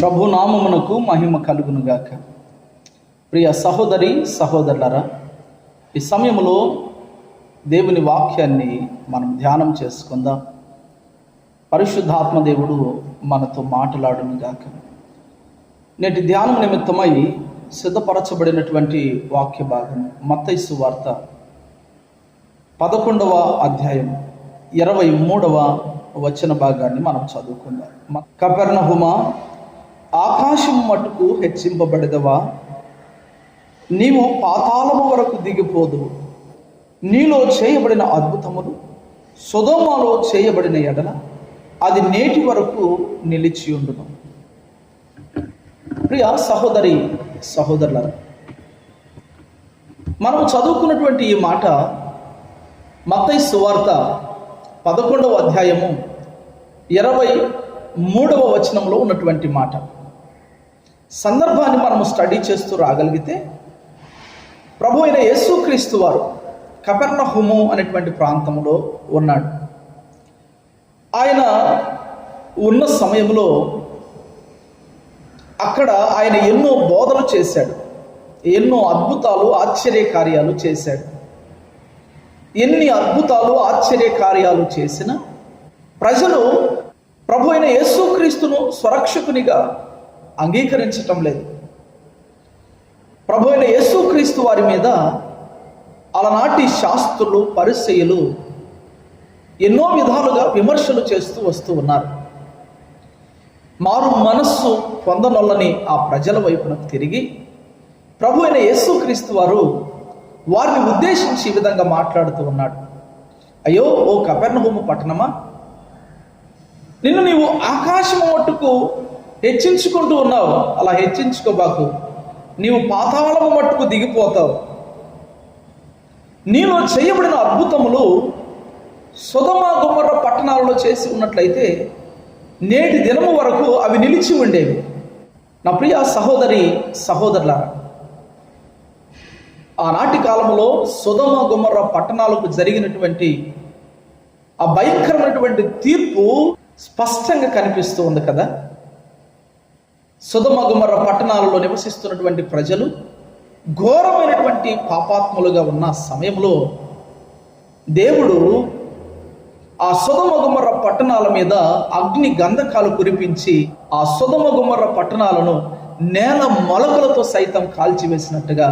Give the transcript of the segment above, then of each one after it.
ప్రభు నామమునకు మహిమ కలుగునుగాక. ప్రియ సహోదరి సహోదరులరా ఈ సమయంలో దేవుని వాక్యాన్ని మనం ధ్యానం చేసుకుందాం. పరిశుద్ధాత్మ దేవుడు మనతో మాట్లాడునుగాక. నేటి ధ్యానం నిమిత్తమై సిద్ధపరచబడినటువంటి వాక్య భాగం మత్తైసు వార్త పదకొండవ అధ్యాయం ఇరవై మూడవ వచన భాగాన్ని మనం చదువుకుందాం. కపెర్ణహుమ ఆకాశం మటుకు హెచ్చింపబడదవా? నీవు పాతాళము వరకు దిగిపోదు. నీలో చేయబడిన అద్భుతములు సుధోమాలో చేయబడిన ఎడల అది నేటి వరకు నిలిచి ఉండును. ప్రియ సహోదరి సహోదరుల మనం చదువుకున్నటువంటి ఈ మాట మత్తై సువార్త పదకొండవ అధ్యాయము ఇరవై మూడవ వచనంలో ఉన్నటువంటి మాట. సందర్భాన్ని మనము స్టడీ చేస్తూ రాగలిగితే ప్రభు అయిన యేసుక్రీస్తు వారు కపెర్ణహుము అనేటువంటి ప్రాంతంలో ఉన్నాడు. ఆయన ఉన్న సమయంలో అక్కడ ఆయన ఎన్నో బోధలు చేశాడు. ఎన్నో అద్భుతాలు ఆశ్చర్య కార్యాలు చేశాడు. ఎన్ని అద్భుతాలు ఆశ్చర్య కార్యాలు చేసిన ప్రజలు ప్రభు అయిన యేసుక్రీస్తును స్వరక్షకునిగా అంగీకరించటం లేదు. ప్రభు అయిన యేసుక్రీస్తు వారి మీద అలనాటి శాస్త్రులు పరిచయులు ఎన్నో విధాలుగా విమర్శలు చేస్తూ వస్తూ ఉన్నారు. మారు మనస్సు పొందనొల్లని ఆ ప్రజల వైపునకు తిరిగి ప్రభు అయిన యేసుక్రీస్తు వారు వారిని ఉద్దేశించి ఈ విధంగా మాట్లాడుతూ ఉన్నాడు. అయ్యో ఓ కపెర్ణహూము పట్టణమా? నిన్ను నీవు ఆకాశం మట్టుకు హెచ్చించుకుంటూ ఉన్నావు. అలా హెచ్చించుకోబాకు. నీవు పాతాళము మట్టుకు దిగిపోతావు. నీలో చేయబడిన అద్భుతములు సుధమ గుమ్మర పట్టణాలలో చేసి ఉన్నట్లయితే నేటి దినము వరకు అవి నిలిచి ఉండేవి. నా ప్రియ సహోదరి సహోదరుల ఆనాటి కాలంలో సుధమ గుమ్మర పట్టణాలకు జరిగినటువంటి ఆ భయంకరమైనటువంటి తీర్పు స్పష్టంగా కనిపిస్తూ ఉంది కదా. సుధమగుమర పట్టణాలలో నివసిస్తున్నటువంటి ప్రజలు ఘోరమైనటువంటి పాపాత్ములుగా ఉన్న సమయంలో దేవుడు ఆ సుధమగుమర పట్టణాల మీద అగ్ని గంధకాలు కురిపించి ఆ సుధమగుమర పట్టణాలను నేల మొలకలతో సైతం కాల్చివేసినట్టుగా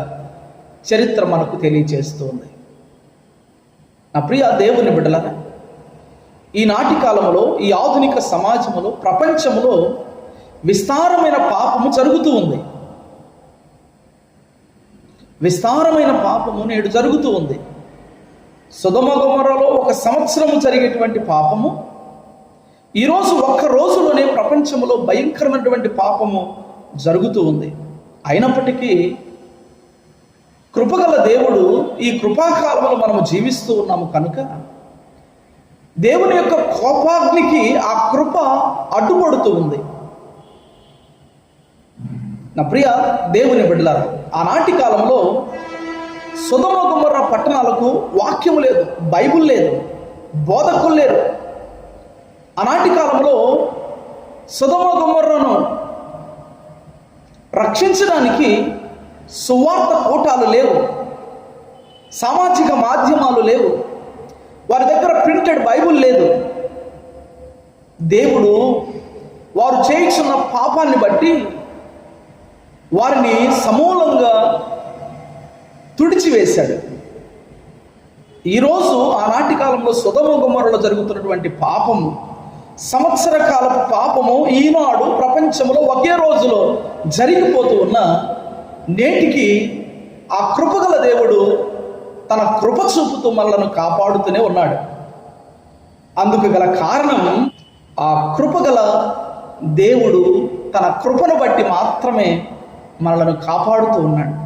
చరిత్ర మనకు తెలియజేస్తుంది. నా ప్రియ దేవుని బిడ్డలరా ఈనాటి కాలంలో ఈ ఆధునిక సమాజంలో ప్రపంచంలో విస్తారమైన పాపము జరుగుతూ ఉంది. విస్తారమైన పాపము నేడు జరుగుతూ ఉంది. సుధమగుమరలో ఒక సంవత్సరము జరిగేటువంటి పాపము ఈరోజు ఒక్క రోజులోనే ప్రపంచంలో భయంకరమైనటువంటి పాపము జరుగుతూ ఉంది. అయినప్పటికీ కృపగల దేవుడు ఈ కృపాకాలంలో మనము జీవిస్తూ ఉన్నాము కనుక దేవుని యొక్క కోపాగ్నికి ఆ కృప అడ్డుపడుతూ ఉంది. నా ప్రియ దేవుని బిడ్డలారు ఆనాటి కాలంలో సుధమ గుమ్మర్ర పట్టణాలకు వాక్యం లేదు బైబుల్ లేదు బోధకులు లేరు. ఆనాటి కాలంలో సుధమ గుమ్మర్రను రక్షించడానికి సువార్త కూటాలు లేవు సామాజిక మాధ్యమాలు లేవు వారి దగ్గర ప్రింటెడ్ బైబుల్ లేదు. దేవుడు వారు చేయించున్న పాపాన్ని బట్టి వారిని సమూలంగా తుడిచివేశాడు. ఈరోజు ఆనాటి కాలంలో సుధమ గుమ్మరలో జరుగుతున్నటువంటి పాపము సంవత్సర కాలపు పాపము ఈనాడు ప్రపంచంలో ఒకే రోజులో జరిగిపోతూ ఉన్న నేటికి ఆ కృపగల దేవుడు తన కృప చూపుతూ మనలను కాపాడుతూనే ఉన్నాడు. అందుకు గల కారణం ఆ కృపగల దేవుడు తన కృపను బట్టి మాత్రమే మనలను కాపాడుతూ ఉన్నాడు.